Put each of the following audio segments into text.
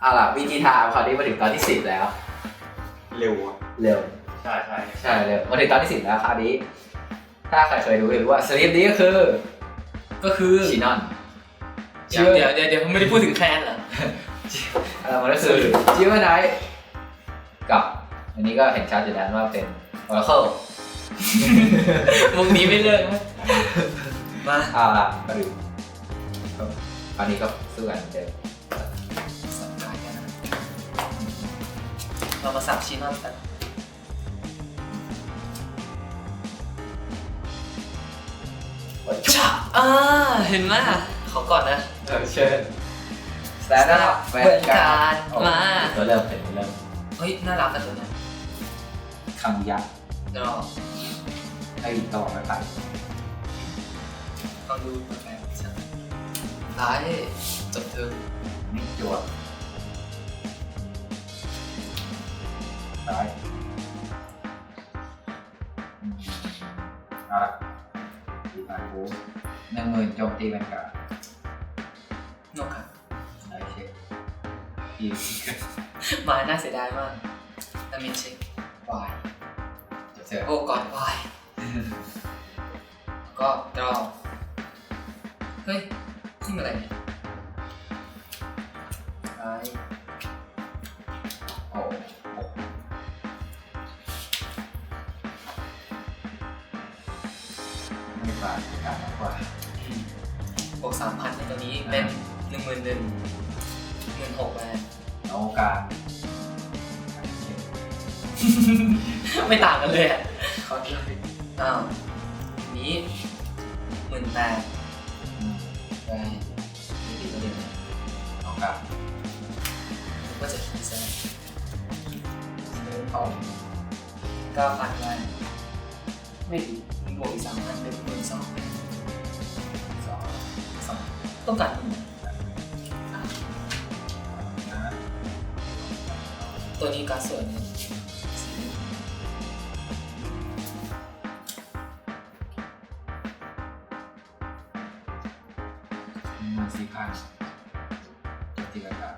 เอาล่ะวิธีทามคราวนี้มาถึงตอนที่สิบแล้ว เร็วอะเร็ว ใช่ใช่ใช่เร็วมาถึงตอนที่สิบแล้วคราวนี้ ถ้าใครเคยดูจะรู้ว่าสลิปนี้ก็คือ ก็คือชินอน เดี๋ยวเดี๋ยวเดี๋ยวเดี๋ยวไม่ได้พูดถึงแคนเหรอเออมันก็คือจิวไนท์กับ อันนี้ก็เห็นชัดอยู่แล้วว่าเป็น Oracle มุกนี้ไม่เลิกนะมาเอาล่ะมาดูก็คราวนี้ก็สู้กันเหมือนเดิม เรามาสับชีนอนกันจ้าอ่าเห็นไหมขอก่อนนะเออเชิญ Stand up แฟนแฟนกาการรมา ตัวเริ่มเป็นตัวเริ่มเฮ้ย น่ารักกันตัวเนี้ยคำยักษ์เดี๋ยวเราให้ดีต่อไม่ไปลองดูแฟนฉันร้ายจบเทอมนี่จวด ซ้ายอืมเอาละดีไปโอ้หนึ่งหมื่นโจมตีแวนการ์ดนกค่ะได้เช็คอีกมาน่าเสียดายมากนามินเช็ควายจะเจอโอ้ก่อนวายก็ดรอเฮ้ยขึ้นอะไรเนี่ยร้าานการมากกว่าบวกสามพันในตัวนี้เป็นหนึ่งหมื่นหนึ่งหมื่นหกแวนโอกาสไม่ต่างกันเลยอะเขาที่อ้าวอันนี้หมื่นแปดแวนนี่ติดประเด็นเนี่ยโอกาสนึกว่าจะขีดซะเดินเข้าเก้าพันแวนไม่ดีมี บวกอีกสามพันเป็นหมื่นสองสองสองต้องการหมื่นตัวนี้การดสวยเนี่ยสีมันสี่พันจบที่รายการ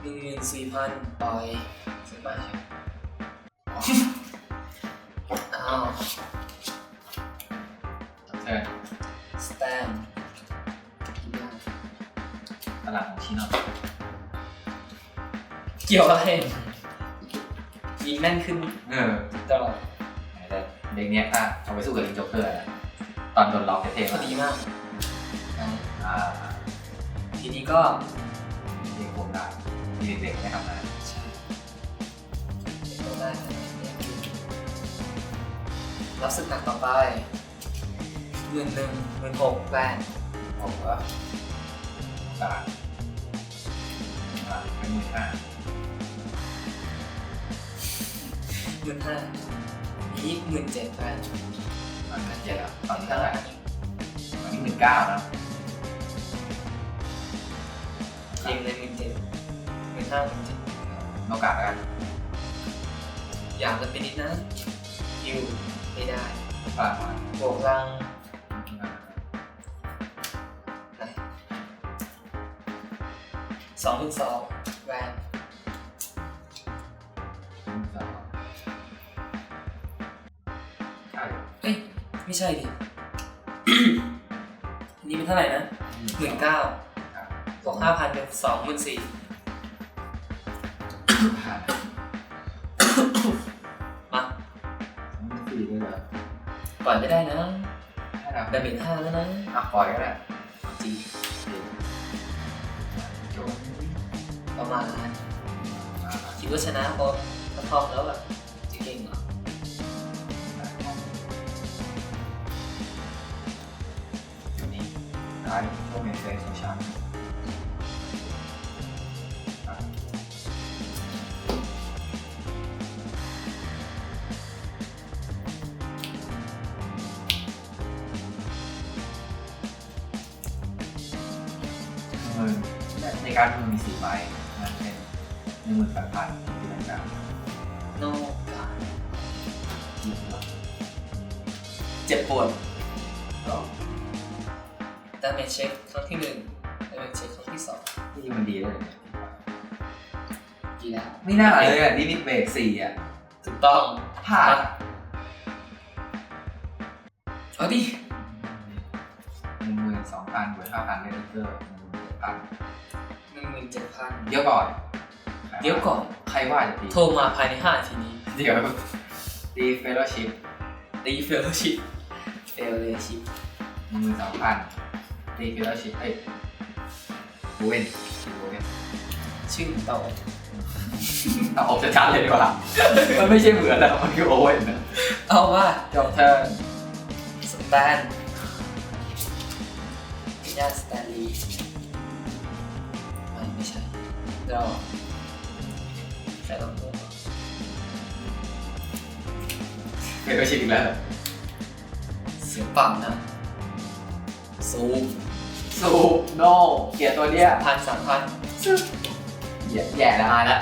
หนึ่งหมื่นสี่พันปล่อยสวยมากอ้าว เกี่ยวอะไรยิงแม่นขึ้นเออตลอดไหนแต่เด็กเนี้ยถ้าเอาไปสู้กับลิงโจ๊กเกอร์นะตอนโดนล็อกเท่ๆพอมาดีมากนะอ่าทีนี้ก็เด็กผมได้มีเด็กๆไม่ทำงานใช่ต้องได้คะแนนเนี่ยรับศึกหนักต่อไปหมื่นหนึ่งหมื่นหกแวนผมว่าตลาดอ่า เป็นหมื่นห้าหมื่นห้านี้หมื่นเจ็ดแวนตอนนี้เจ็ดแล้วตอนนี้เท่าไหร่ตอนนี้หมื่นเก้านะยิงเลยหมื่นเจ็ดหมื่นห้าหมื่นเจ็ดโอกาสแล้วกันอยากจะไปนิดนะยิวไม่ได้ฝากมาบวกรังสองหมื่นสอง แวนใช่เอ้ยไม่ใช่ดิ อันนี้เป็นเท่าไหร่นะหมื่นเก้าบวกห้าพันเป็นสองหมื่นสี่ผ่านมามันสี่ด้วยเหรอปล่อยไม่ได้นะถ้าเราดาเมจห้าแล้วนะอะปล่อยก็ได้จีจ ประมาณนั้นคิดว่าชนะเพราะถ้าทองแล้วแบบจะเก่งเหรออยู่นี่ท้ายช่วงเมนเฟสโซชันมือในการมือมีสี่ใบ หนึ่งหมื่นแปดพันที่รายการโนกาที่หลักเจ็บปวดก็ดาเมจเช็คครั้งที่หนึ่งดาเมจเช็คครั้งที่สองที่มันดีเลยเนี่ยดีแล้วไม่น่าเลยอะลิมิตเบรกสี่อะถูกต้องพลาดเอาดิหนึ่งหมื่นสองพันบวกห้าพันเลนเตอร์หนึ่งหมื่นเจ็ดพันหนึ่งหมื่นเจ็ดพันเดี๋ยวก่อน เดี๋ยวก่อน ใครว่าจะตีโทรมาภายในห้านาทีนี้ เดี๋ยวตีเฟลชิพตีเฟลชิพเฟลเลยชิพหนึ่งหมื่นสองพันตีเฟลชิพเอ้ยโอเวนโอเวนชื่อเต่าเอาออกชัดๆเลยดีกว่ามันไม่ใช่เหมือนแล้วมันคือโอเวนนะเอาว่าจบเทิร์นสแตนยาสแตนลีไม่ไม่ใช่เรา ใส่ลงตัวเฟลชิพอีกแล้ว เสียงปังนะซูมสูบโนเกียร์ตัวเนี้ยพันสามพันแย่แย่แล้วมาแล้ว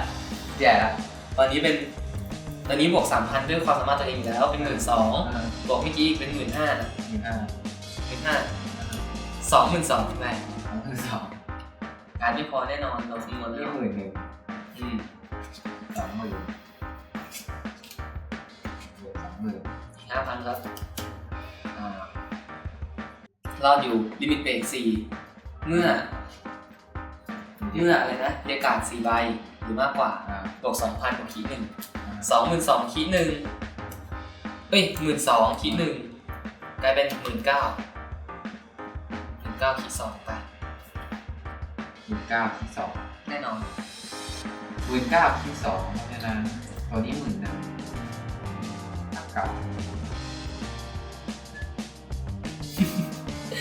แย่แล้วตอนนี้เป็น ตอนนี้บวกสามพันด้วยความสามารถตัวเองอยู่แล้ว เป็นหมื่นสองอ่าบวกเมื่อกี้อีกเป็นหมื่นห้าหนึ่งห้าหมื่นห้าสองหมื่นสองแรงสองหมื่นสองการไม่พอแน่นอนเราคำนวณนี่แล้วหมื่นหนึ่งอืม สองหมื่นบวกสองหมื่นห้าพันครับ อ่ารอดอยู่ลิมิตเบรกสี่เมื่อ เมื่ออะไรนะเรียกการ์ดสี่ใบหรือมากกว่าอ่าบวกสองพันกับขีดหนึ่งอ่าสองหมื่นสองขีดหนึ่งเอ้ยหมื่นสองขีดหนึ่งกลายเป็นหมื่นเก้าหมื่นเก้าขีดสองไปหมื่นเก้าที่สองแน่นอนห มื่นเก้าที่สองเพราะฉะนั้นตัวนี้หมื่นหนึ่งเท่ากับ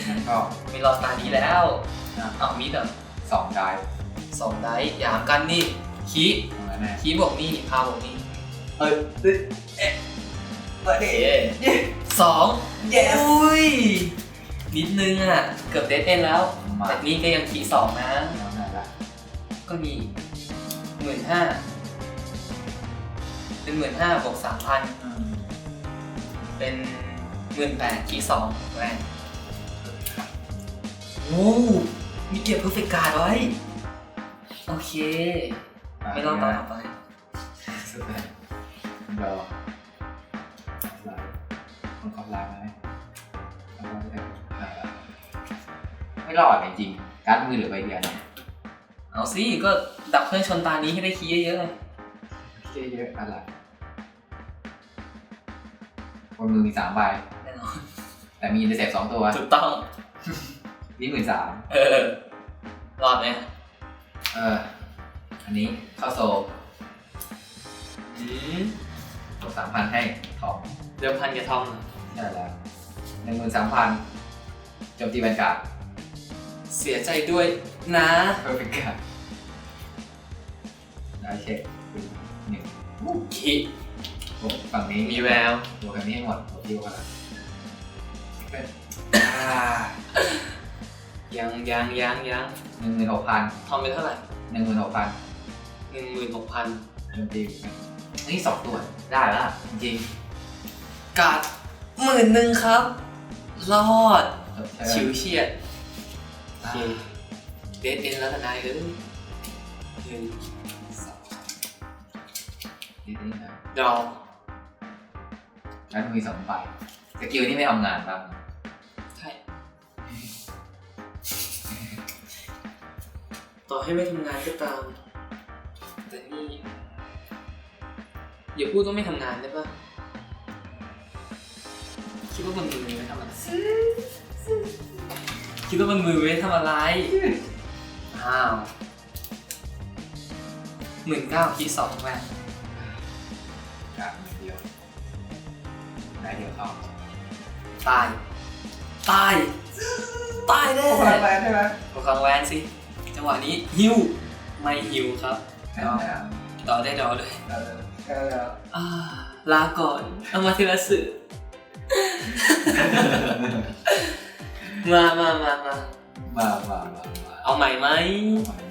แล้วก็มีรอตานี้แล้วอะเอามีดเหรอสองได้สองได้หยามกันนี่ขีตรงนั้นแน่ขีบวกนี่พาบวกนี่เออเอ๊ะเอ๊ะเปิดดิเอ๊ะเย้สอง Yes อุ้ยนิดนึงอะ เกือบเดทเอ็นแล้วมาแต่นี่ก็ยังขีสองนะแล้วไงล่ะก็มีห มื่นห้าเป็นหมื่นห้าบวกสามพันอืมเป็นหมื่นแปดขีสองแรงโอ้มีเก็บเพอร์เฟกการ์ดไว้ โอเค ไม่ต้องต่อต่อไปสุดเลยเดี๋ยวไลน์คนขับไลน์ไหมเอาไว้ได้ได้ละไม่รอดจริงๆการดมือเหลือใบเดียวเนี่ย เอาสิก็ดับเครื่องชนตานี้ให้ได้คีย์เยอะๆเลยเยอะๆอะไรบนมือมีสามใบ แน่นอนแต่มีอินเตอร์เซปสองตัว ถูกต้อง นี่หมื่นสามเออ รอดไหมเออ อันนี้เข้าโซลอืมบวกสามพันให้ทองเดิมพันกับทอมใช่แล้วหนึ่งหมื่นสามพันโจมตีแวนการ์ดเสียใจด้วย นะเพอร์เฟกต์การ์ดได้เช็คหนึ่งคิบวกฝั่งนี้มีแววบวกกันนี้ให้หมดบวกที่ว่าเป็นอ่ายังยังยังยังหนึ่งหมื่นหกพันทอมเป็นเท่าไหร่หนึ่งหมื่นหกพันหนึ่งหมื่นหกพันโจมตีนี่สองตัวได้แล้วล่ะจริงกาดหมื่นหนึ่งครับ รอดๆจบเชิญชิวเฉียดโออ่าเค เดทเอ็นแล้วกันนายเอ้ยหนึ่งสองดีดีนะดอแล้วมีสองใบสกิลนี่ไม่ทำงานบ้างใช่ ต่อให้ไม่ทำงานก็ตาม แต่นี่อย่าพูดว่าไม่ทำงานได้ปะคิดว่ามันมือไว้ทำอะไร คิดว่ามันมือไว้ทำอะไร อ้าวหมื่นเก้าคิดสองแวนการมือเดียวได้เดียวเข้าตาย ตาย ตายแน่โอ้พลังแรงใช่ไหมกดครั้งแวนสิ จังหวะนี้ฮิวไม่ฮิวครับใช่แล้วต่อได้ดอเลยเออใช่แล้วอ่าลาก่อนเอามาทีละสึมามามามา มามามามาเอาใหม่ไหม เอาใหม่